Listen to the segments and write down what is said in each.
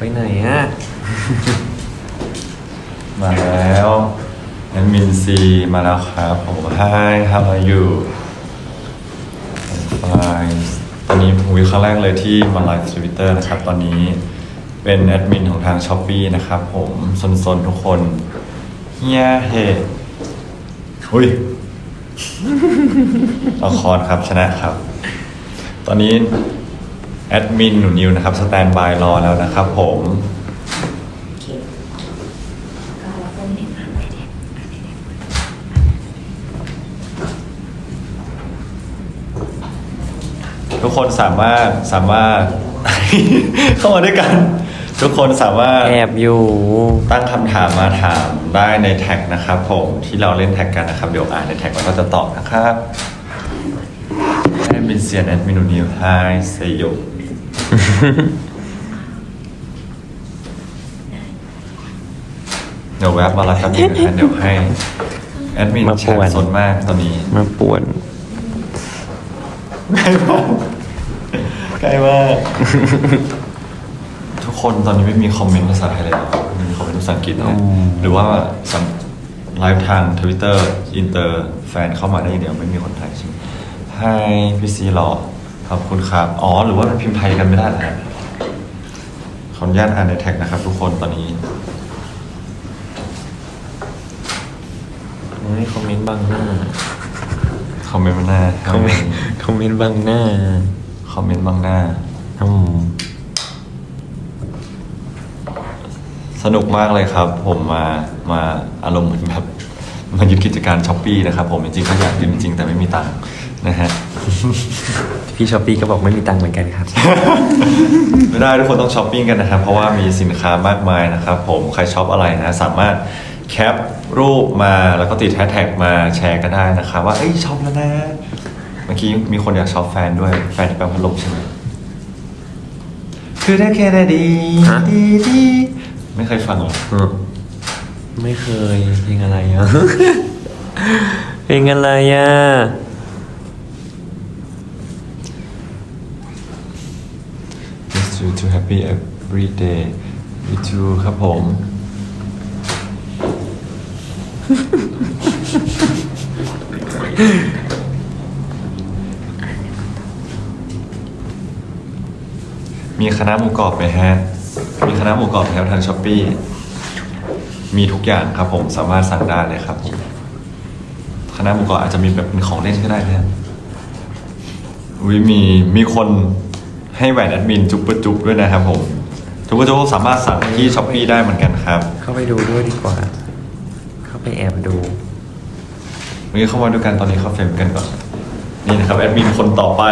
จังไปไหนอะมาแล้วแอดมินซีมาแล้วครับผม Hi how are you I'm fine ตอนนี้ผมวิครั้งแรกเลยที่มาไลฟ์ทวิตเตอร์นะครับ ตอนนี้เป็นแอดมินของทาง s h อ p e e นะครับผมซนๆทุกคนเฮียเฮอุ้ยเอาคอนครับชนะครับ ตอนนี้ แอดมินหนูนิวนะครับสแตนบายรอแล้วนะครับผมโอเคก็แล้วก็ไม่ได้อ่านไม่ได้อ่านไม่ได้ทุกคนสามารถสามารถ เข้ามาด้วยกัน ทุกคนสามารถแอบอยู่ ตั้งคำถามมาถามได้ในแท็กนะครับผมที่เราเล่นแท็กกันนะครับ เดี๋ยวอ่านในแท็กแล้วก็จะตอบนะครับแอดมินเซีย นแอดมินูนิวไฮเซโยเดี๋ยวแวบมาละครับนึงนะเดี๋ยวให้ แอดมินมาแชป่วนทสนมากตอนนี้มาป่วน ใกล้มากใกล้มากทุกคนตอนนี้ไม่มีคอมเมนต์ภาษาไทยเลยเหรอไม่มีคอมเมนต์ภาษาอังกฤษนะหรือว่าสั่งไลฟ์ทางทวิตเตอร์อินเตอร์แฟนเข้ามาได้อย่างเดียวไม่มีคนไทยใช่ไหมไฮพี่ซีหล่อ ขอบคุณครับ อ๋อ หรือว่ามันพิมพ์ไทยกันไม่ได้เหรอฮะขออนุญาตอ่านในแท็กนะครับ ทุกคนตอนนี้ไม่คอมเมนต์บังหน้า คอมเมนต์มาหน้าคอมเมนต์คอมเมนต์บังหน้า คอมเมนต์บางหน้าอืมสนุกมากเลยครับ ผมมามาอารมณ์เหมือนแบบมายึดกิจการช้อปปีนะครับ ผมจริงๆก็อยากยืมจริงๆแต่ไม่มีตังค์นะฮะ พี่ช้อปปี้ก็บอกไม่มีตังค์เหมือนกันครับ ไม่ได้ทุกคนต้องช้อปปิ้งกันนะครับ เพราะว่ามีสินค้ามากมายนะครับ ผมใครช็อปอะไรนะสามารถแคปรูปมาแล้วก็ติดแฮชแท็กมาแชร์กันได้นะครับว่าเอ้ยช็อปแล้วนะ เมื่อกี้มีคนอยากช็อปแฟนด้วยแฟนที่แปลพัดลมใช่ไหมคือได้แค่ได้ดีฮะ ดีดีไม่เคยฟังหรออืมไม่เคยเพลงอะไรอะ เพลงอะไรอะ you to happy every day you too ครับผม มีคณะหมูกรอบไหมฮะ มีคณะหมูกรอบแถวทางช้อปปี้ มีทุกอย่างครับผม สามารถสั่งได้เลยครับผมคณะหมูกรอบอาจจะมีแบบเป็นของเล่นก็ได้นะฮะอุ้ยมีมีคน ให้แหวนแอดมินจุ๊บปะจุ๊บด้วยนะครับผมจุ๊บปะจุ๊บสามารถสั่งที่ช้อปปี้ได้เหมือนกันครับ เข้าไปดูด้วยดีกว่า เข้าไปแอบดูวันนี้เข้ามาดูกันตอนนี้เข้าเฟรมกันก่อนนี่นะครับแอดมินคนต่อไป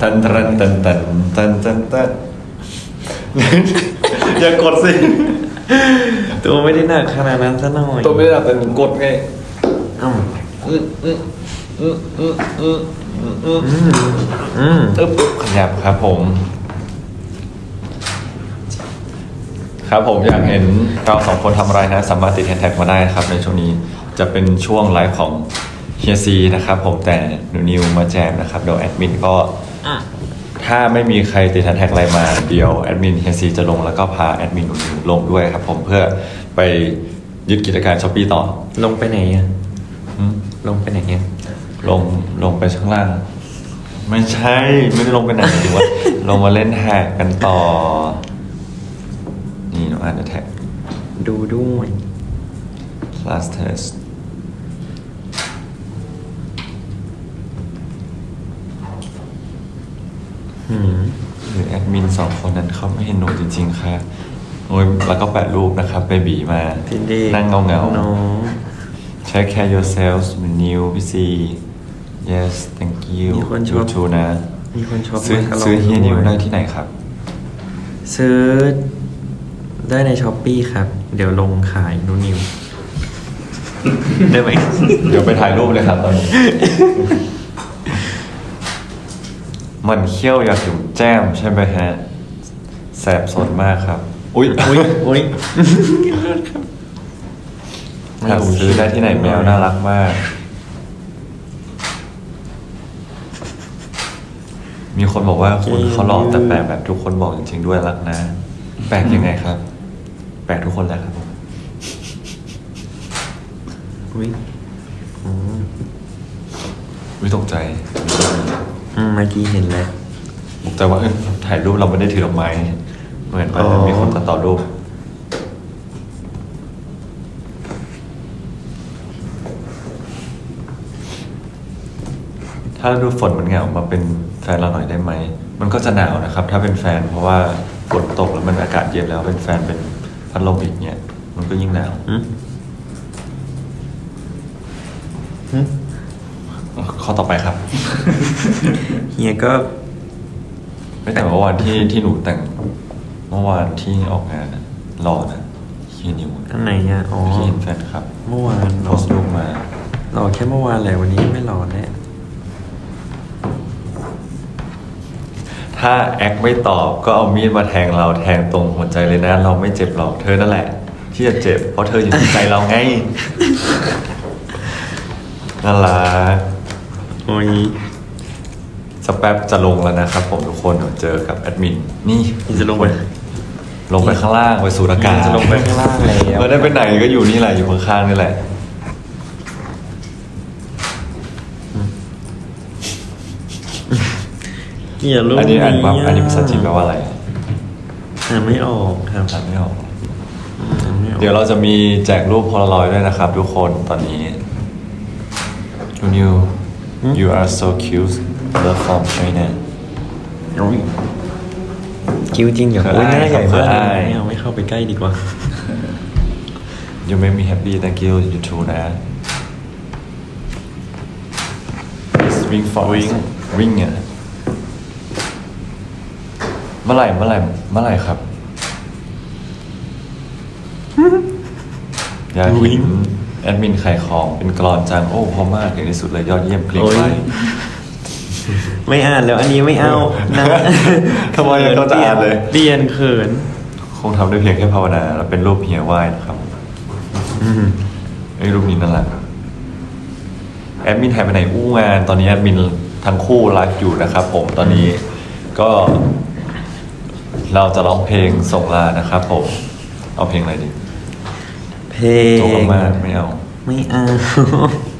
ตันตันตันตันตันตันตันอย่ากดสิตัวไม่ได้หนักขนาดนั้นซะหน่อยตัวไม่ได้ดับแต่กดไงอ้าวอืมอืมอืมอืมอืมอืมอืมอืม อืมอึ๊บอึ๊บขยับครับผม ครับผมอยากเห็นเราสองคนทำอะไรนะ สามารถติดแฮชแท็กมาได้นะครับ ในช่วงนี้จะเป็นช่วงไลฟ์ของเฮียซีนะครับผมแต่หนูนิวมาแจมนะครับเดี๋ยวแอดมินก็อะถ้าไม่มีใครติดแฮชแท็กอะไรมาเดี๋ยวแอดมินเฮียซีจะลงแล้วก็พาแอดมินหนูนิวลงด้วยครับผมเพื่อไปยึดกิจการช้อปปี้ต่อลงไปไหนอะอืมลงไปไหนอะ ลงลงไปข้างล่าง ไม่ใช่ไม่ได้ลงไปไหนหรือว่า ลงมาเล่นแท็กกันต่อ นี่หนูอ่านแท็กดูด้วย class test หืมหรือแอดมินสองคนนั้นเขาไม่เห็นหนูจริง ๆ ค่ะโอ้ยแล้วก็แปะรูปนะครับเบบีมาพี่เด็กนั่งเงาเงาๆน้อง Take care yourselves นิวพี่ซี yes thank you มีคนชอบ you too นะ มีคนชอบซื้อมากระลงซื้อเฮียนิวด้วยได้ที่ไหนครับ ซื้อได้ในช้อปปีครับ เดี๋ยวลงขายนูนิว ได้ไหม เดี๋ยวไปถ่ายรูปเลยครับตอนนี้ มันเขี้ยวอยากอยู่แจ้มใช่ไหมฮะ แสบสดมากครับ อุ้ยอุ้ยอุ้ยหาซื้อได้ที่ไหนแมวน่ารักมาก มมีคนบอกว่าคุณจริงเขาหล่อแต่แปลกแบบทุกคนบอกจริงๆด้วยรักนะ แปลกยังไงครับ แปลกทุกคนแหละครับผมอุ้ยอืมวิตกใจอืมเมื่อกี้เห็นแล้วตกใจว่าเอ้ยถ่ายรูปเราไม่ได้ถือดอกไม้เหมือนว่าอ๋อมีคนตัดต่อรูปถ้าฤดูฝนมันเหงามาเป็นแฟ นเราหน่อยได้ไหม มันก็จะหนาวนะครับ ถ้าเป็นแฟนเพราะว่าฝนตกแล้วมันอากาศเย็นแล้วเป็นแฟนเป็นพัดลมอีกเนี่ย มันก็ยิ่งหนาวอืมอืมข้อต่อไปครับ เฮียก็ ไม่แต่เมื่อวานที่ที่หนูแต่ง เมื่อวานที่ออกงานอะหล่อนะเฮียนิวอันไหนอะอ๋อพี่เห็นแฟนครับ เมื่อวานโพรอสต์รูปมา รอแค่เมื่อวานแหละวันนี้ไม่รอแน่ ถ้าแอคไม่ตอบก็เอามีดมาแทงเราแทงตรงหัวใจเลยนะ เราไม่เจ็บหรอกเธอนั่นแหละ ที่จะเจ็บเพราะเธออยู่ในใจเราไงน่ารักโอ้ยสักแป๊บจะลงแล้วนะครับผมทุกคนเดี๋ยวเจอกับแอดมินนี่จะลงไป ลงไปข้างล่างไปสูดอากาศจะลงไปข้างล่างแล้วไม่ได้ไปไหนก็อยู่นี่แหละอยู่ข้างๆนี่แหละ เฮียรูปอันนี้อ่านว่าะอันนี้ภาษาจีนแปลว่าอะไรอ่านไม่ออกครับอ่านไม่ออก อ่านไม่ออกเดี๋ยวเราจะมีแจกรูปโพลารอยด์ด้วยนะครับ ทุกคนตอนนี้จูนิว you are so cute love from China โอ้ยคิ้วจริงเหรอเขินโอ้ยหน้าอายใหญ่เขิมากนอายไม่เอาไม่เข้าไปใกล้ดีกว่า you make me happy thank you you too นะ swing for wing wing อะ เมื่อไหร่เมื่อไหร่เมื่อไหร่ครับ อยากเห็นแอดมินขายของเป็นกรอนจัง โอ้เพอมากอย่างที่สุดเลยยอดเยี่ยมเพลงโอ้ยไปไม่อ่านแล้วอันนี้ไม่เอานะทำไมยังต้องจะอ่านเลย เรียนเขิน คงทำได้เพียงแค่ภาวนา แล้วเป็นรูปเฮียไหว้นะครับไอ้รูปนี้นั่นแหละแอดมินหายไปไหนอู้งาน ตอนนี้แอดมินทั้งคู่ไลฟ์อยู่นะครับผมตอนนี้ ก็ เราจะร้องเพลงส่งลานะครับผม เอาเพลงอะไรดีเพลโจงกมากไม่เอา ไม่เอา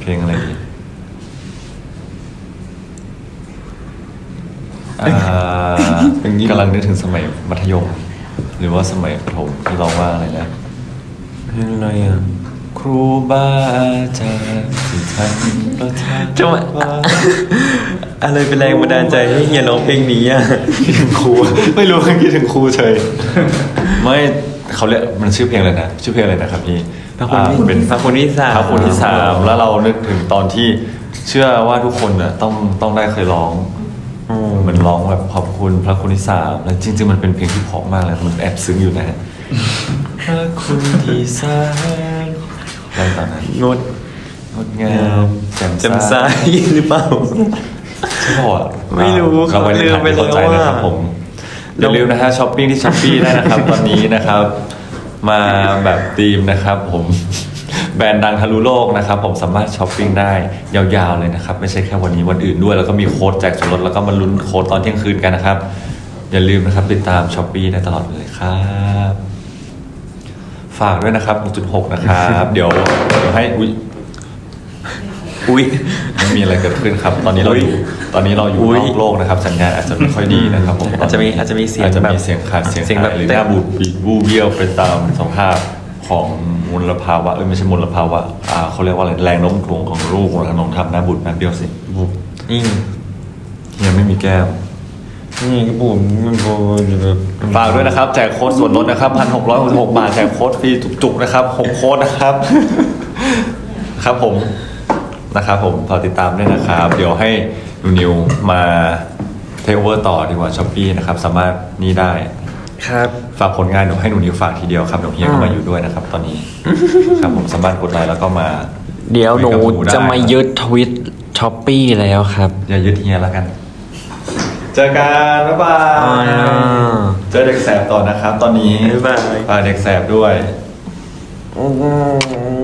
เพลงอะไรดีอ่ากำลังนึกถึงสมัยมัธยม หรือว่าสมัยประถมที่ร้องว่าอะไรนะเพลงอะไรอะ ครูบาอาจารย์ที่ท่านประทานจะมาว่าอะไรเป็นแรงบันดาลใจให้เฮียร้องเพลงนี้อะ คิดถึงครู ไม่รู้คิดถึงครูเฉย ไม่เขาเรียกมันชื่อเพลงอะไรนะ ชื่อเพลงอะไรนะครับพี่พระคุณที่อ่าเป็นพระคุณที่สามพระคุณที่สามแล้วเรานึกถึงตอนที่เชื่อว่าทุกคนน่ะต้องต้องได้เคยร้องอืมเหมือนร้องแบบขอบคุณพระคุณที่สามแล้วจริง ๆ มันเป็นเพลงที่เพราะมากเลยมันแอบซึ้งอยู่นะฮะ พระคุณที่สาม อะไรตอนนั้นงดงดงามแจ่มจำซ้ายหรือเปล่า ใช่ป่าวอะไม่รู้เราไปเขาลืลืมมไปไปแล้วใจนะครับอะผมอย่าลืมนะฮะช้อปปิ้งที่ช้อปปี้ได้นะครับ ตอนนี้นะครับ มาแบบธีมนะครับ ผม แบรนด์ดังทะลุโลกนะครับ ผมสามารถช้อปปิ้งได้ยาวๆเลยนะครับ ไม่ใช่แค่วันนี้วันอื่นด้วย แล้วก็มีโค้ดแจกส่วนลดแล้วก็มาลุ้นโค้ดตอนเที่ยงคืนกันนะครับ อย่าลืมนะครับติดตามช้อปปี้ได้ตลอดเลยครับ ฝากด้วยนะครับ 6.6 นะครับ เดี๋ยวเดี๋ยวให้อุ้ยอุ้ยไม่มีอะไรเกิดขึ้นครับ ตอนนี้เราอยู่ตอนนี้เราอยู่อุ๊นยอกโลกนะครับ สัญญาณอาจจะไม่ค่อยดีนะครับผมอาจจะมีอาจจะมีเสียงอาจจะแบบมีเสียงขาดเสียงเสียงแบบหายหรือหน้าบูดบีบูเบี้ยวไปตามสภาพของมลภาวะเอ้ยไม่ใช่มลภาวะอ่าเขาเรียกว่าอะไรแรงโน้มถ่วงของลูกของถนนทำหน้าบูดแป๊บเดียวสิบุบนี่ยังไม่มีแก้ม นี่กระปุกมันโบแบบฝากด้วยนะครับแจกโค้ดส่วนลดนะครับพันหกร้อยหกสิบหกบาทแจกโค้ดฟรีจุกๆนะครับหกโค้ดนะครับ ครับผมนะครับผมฝากติดตามด้วยนะครับ เดี๋ยวให้นูนิวมาเทคโอเวอร์ต่อดีกว่าช้อปปี้นะครับ สามารถนี่ได้ ครับ ฝากผลงานเดี๋ยวให้หนูนิวฝากทีเดียวครับเดี๋ยวเฮียก็มาอยู่ด้วยนะครับ ตอนนี้ ครับผมสามารถกดไลค์แล้วก็มา เดี๋ยวหนูคุยกับหนูได้จะมายึดทวิตช้อปปี้แล้วครับ อย่ายึดเฮียแล้วกัน เจอกันบ๊ายบายอ่า เจอเด็กแสบต่อนะครับ ตอนนี้บ๊ายบาย ฝากเด็กแสบด้วย อืม